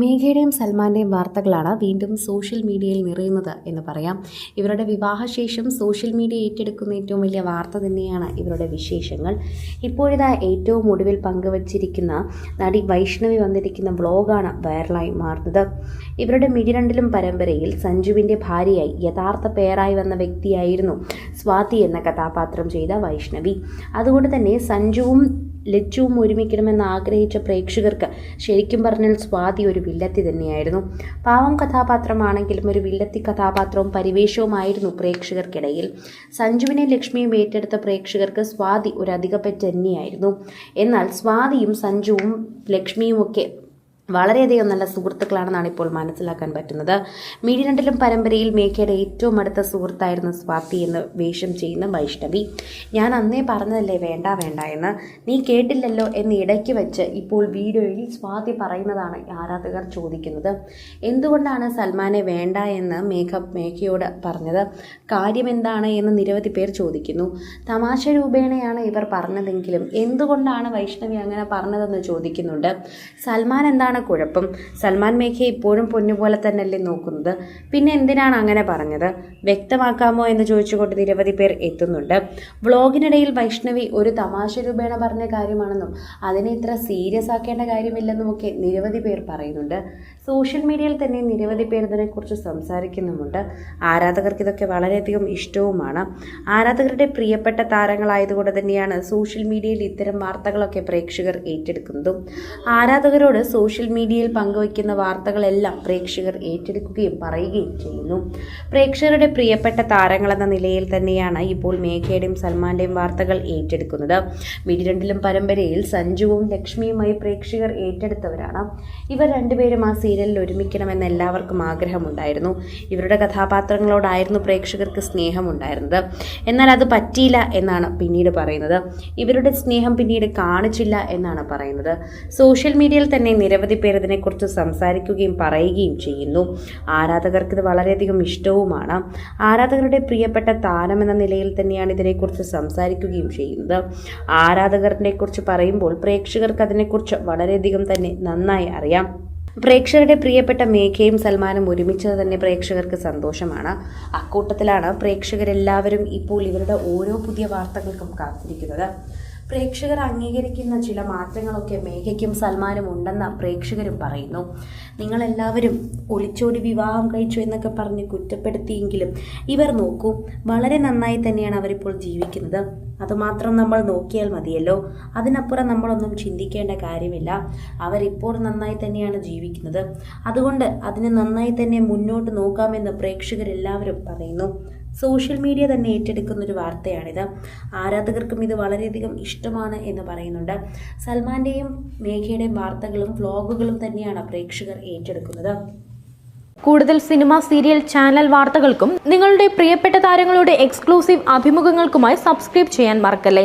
മേഘയുടെയും സൽമാന്റെയും വാർത്തകളാണ് വീണ്ടും സോഷ്യൽ മീഡിയയിൽ നിറയുന്നത് എന്ന് പറയാം. ഇവരുടെ വിവാഹശേഷം സോഷ്യൽ മീഡിയ ഏറ്റെടുക്കുന്ന ഏറ്റവും വലിയ വാർത്ത തന്നെയാണ് ഇവരുടെ വിശേഷങ്ങൾ. ഇപ്പോഴിതാ ഏറ്റവും ഒടുവിൽ പങ്കുവച്ചിരിക്കുന്ന നടി വൈഷ്ണവി വന്നിരിക്കുന്ന വ്ളോഗാണ് വൈറലായി മാറുന്നത്. ഇവരുടെ മിഴിരണ്ടിലും പരമ്പരയിൽ സഞ്ജുവിന്റെ ഭാര്യയായി യഥാർത്ഥ പേരായി വന്ന വ്യക്തിയായിരുന്നു സ്വാതി എന്ന കഥാപാത്രം ചെയ്ത വൈഷ്ണവി. അതുകൊണ്ട് തന്നെ സഞ്ജുവും ലച്ചുവും ഒരുമിക്കണമെന്ന് ആഗ്രഹിച്ച പ്രേക്ഷകർക്ക് ശരിക്കും പറഞ്ഞാൽ സ്വാതി ഒരു വില്ലത്തി തന്നെയായിരുന്നു. പാവം കഥാപാത്രമാണെങ്കിലും ഒരു വില്ലത്തി കഥാപാത്രവും പരിവേഷവുമായിരുന്നു പ്രേക്ഷകർക്കിടയിൽ. സഞ്ജുവിനെ ലക്ഷ്മിയും ഏറ്റെടുത്ത പ്രേക്ഷകർക്ക് സ്വാതി ഒരു അധികപ്പറ്റന്നെയായിരുന്നു എന്നാൽ സ്വാതിയും സഞ്ജുവും ലക്ഷ്മിയുമൊക്കെ വളരെയധികം നല്ല സുഹൃത്തുക്കളാണെന്നാണ് ഇപ്പോൾ മനസ്സിലാക്കാൻ പറ്റുന്നത്. മിഴിരണ്ടിലും പരമ്പരയിൽ മേഘയുടെ ഏറ്റവും അടുത്ത സുഹൃത്തായിരുന്നു സ്വാതി എന്ന് വേഷം ചെയ്യുന്ന വൈഷ്ണവി. ഞാൻ അന്നേ പറഞ്ഞതല്ലേ വേണ്ട വേണ്ട എന്ന്. നീ കേട്ടില്ലല്ലോ എന്ന് ഇടയ്ക്ക് വെച്ച് ഇപ്പോൾ വീഡിയോയിൽ സ്വാതി പറയുന്നതാണ് ആരാധകർ ചോദിക്കുന്നത്. എന്തുകൊണ്ടാണ് സൽമാനെ വേണ്ട എന്ന് മേഘ മേഘയോട് പറഞ്ഞത്. കാര്യമെന്താണ് എന്ന് നിരവധി പേർ ചോദിക്കുന്നു. തമാശ രൂപേണയാണ് ഇവർ പറഞ്ഞതെങ്കിലും എന്തുകൊണ്ടാണ് വൈഷ്ണവി അങ്ങനെ പറഞ്ഞതെന്ന് ചോദിക്കുന്നുണ്ട്? സൽമാൻ എന്താണ് കുഴപ്പം. സൽമാൻ മേഘയെ ഇപ്പോഴും പൊന്നുപോലെ തന്നെയല്ലേ നോക്കുന്നത്? പിന്നെ എന്തിനാണ് അങ്ങനെ പറഞ്ഞത്? വ്യക്തമാക്കാമോ എന്ന് ചോദിച്ചുകൊണ്ട് നിരവധി പേർ എത്തുന്നുണ്ട്. വ്ളോഗിനിടയിൽ വൈഷ്ണവി ഒരു തമാശ രൂപേണ പറഞ്ഞ കാര്യമാണെന്നും അതിനെ ഇത്ര സീരിയസ് ആക്കേണ്ട കാര്യമില്ലെന്നും ഒക്കെ നിരവധി പേർ പറയുന്നുണ്ട്. സോഷ്യൽ മീഡിയയിൽ തന്നെ നിരവധി പേർ ഇതിനെക്കുറിച്ച് സംസാരിക്കുന്നുമുണ്ട്. ആരാധകർക്ക് ഇതൊക്കെ വളരെയധികം ഇഷ്ടവുമാണ്. ആരാധകരുടെ പ്രിയപ്പെട്ട താരങ്ങളായതുകൊണ്ട് തന്നെയാണ് സോഷ്യൽ മീഡിയയിൽ ഇത്തരം വാർത്തകളൊക്കെ പ്രേക്ഷകർ ഏറ്റെടുക്കുന്നതും. ആരാധകരോട് സോഷ്യൽ മീഡിയയിൽ പങ്കുവയ്ക്കുന്ന വാർത്തകളെല്ലാം പ്രേക്ഷകർ ഏറ്റെടുക്കുകയും പറയുകയും ചെയ്യുന്നു. പ്രേക്ഷകരുടെ പ്രിയപ്പെട്ട താരങ്ങളെന്ന നിലയിൽ തന്നെയാണ് ഇപ്പോൾ മേഘയുടെയും സൽമാന്റെയും വാർത്തകൾ ഏറ്റെടുക്കുന്നത്. മിഡിരണ്ടിലും പരമ്പരയിൽ സഞ്ജുവും ലക്ഷ്മിയുമായി പ്രേക്ഷകർ ഏറ്റെടുത്തവരാണ്. ഇവർ രണ്ടുപേരും ആ സീരിയലിൽ ഒരുമിക്കണമെന്ന് എല്ലാവർക്കും ആഗ്രഹമുണ്ടായിരുന്നു. ഇവരുടെ കഥാപാത്രങ്ങളോടായിരുന്നു പ്രേക്ഷകർക്ക് സ്നേഹമുണ്ടായിരുന്നത്. എന്നാൽ അത് പറ്റിയില്ല എന്നാണ് പിന്നീട് പറയുന്നത്. ഇവരുടെ സ്നേഹം പിന്നീട് കാണിച്ചില്ല എന്നാണ് പറയുന്നത്. സോഷ്യൽ മീഡിയയിൽ തന്നെ നിരവധി പേർ ഇതിനെക്കുറിച്ച് സംസാരിക്കുകയും പറയുകയും ചെയ്യുന്നു. ആരാധകർക്ക് ഇത് വളരെയധികം ഇഷ്ടവുമാണ്. ആരാധകരുടെ പ്രിയപ്പെട്ട താരം എന്ന നിലയിൽ തന്നെയാണ് ഇതിനെക്കുറിച്ച് സംസാരിക്കുകയും ചെയ്യുന്നത്. ആരാധകരെ കുറിച്ച് പറയുമ്പോൾ പ്രേക്ഷകർക്ക് അതിനെക്കുറിച്ച് വളരെയധികം തന്നെ നന്നായി അറിയാം. പ്രേക്ഷകരുടെ പ്രിയപ്പെട്ട മേഘയും സൽമാനും ഒരുമിച്ചത് തന്നെ പ്രേക്ഷകർക്ക് സന്തോഷമാണ്. അക്കൂട്ടത്തിലാണ് പ്രേക്ഷകരെല്ലാവരും ഇപ്പോൾ ഇവരുടെ ഓരോ പുതിയ വാർത്തകൾക്കും കാത്തിരിക്കുന്നത്. പ്രേക്ഷകർ അംഗീകരിക്കുന്ന ചില മാറ്റങ്ങളൊക്കെ മേഘയ്ക്കും സൽമാനും ഉണ്ടെന്ന് പ്രേക്ഷകരും പറയുന്നു. നിങ്ങളെല്ലാവരും ഒളിച്ചോടി വിവാഹം കഴിച്ചു എന്നൊക്കെ പറഞ്ഞ് കുറ്റപ്പെടുത്തിയെങ്കിലും ഇവർ നോക്കൂ വളരെ നന്നായി തന്നെയാണ് അവരിപ്പോൾ ജീവിക്കുന്നത്. അതുമാത്രം നമ്മൾ നോക്കിയാൽ മതിയല്ലോ. അതിനപ്പുറം നമ്മളൊന്നും ചിന്തിക്കേണ്ട കാര്യമില്ല. അവരിപ്പോൾ നന്നായി തന്നെയാണ് ജീവിക്കുന്നത്. അതുകൊണ്ട് അതിനെ നന്നായി തന്നെ മുന്നോട്ട് നോക്കാമെന്ന് പ്രേക്ഷകരെല്ലാവരും പറയുന്നു. സോഷ്യൽ മീഡിയ തന്നെ ഏറ്റെടുക്കുന്ന ഒരു വാർത്തയാണിത്. ആരാധകർക്കും ഇത് വളരെയധികം ഇഷ്ടമാണ് എന്ന് പറയുന്നുണ്ട്. സൽമാന്റെയും മേഘയുടെയും വാർത്തകളും വ്ലോഗുകളും തന്നെയാണ് പ്രേക്ഷകർ ഏറ്റെടുക്കുന്നത്. കൂടുതൽ സിനിമ സീരിയൽ ചാനൽ വാർത്തകൾക്കും നിങ്ങളുടെ പ്രിയപ്പെട്ട താരങ്ങളുടെ എക്സ്ക്ലൂസീവ് അഭിമുഖങ്ങൾക്കുമായി സബ്സ്ക്രൈബ് ചെയ്യാൻ മറക്കല്ലേ?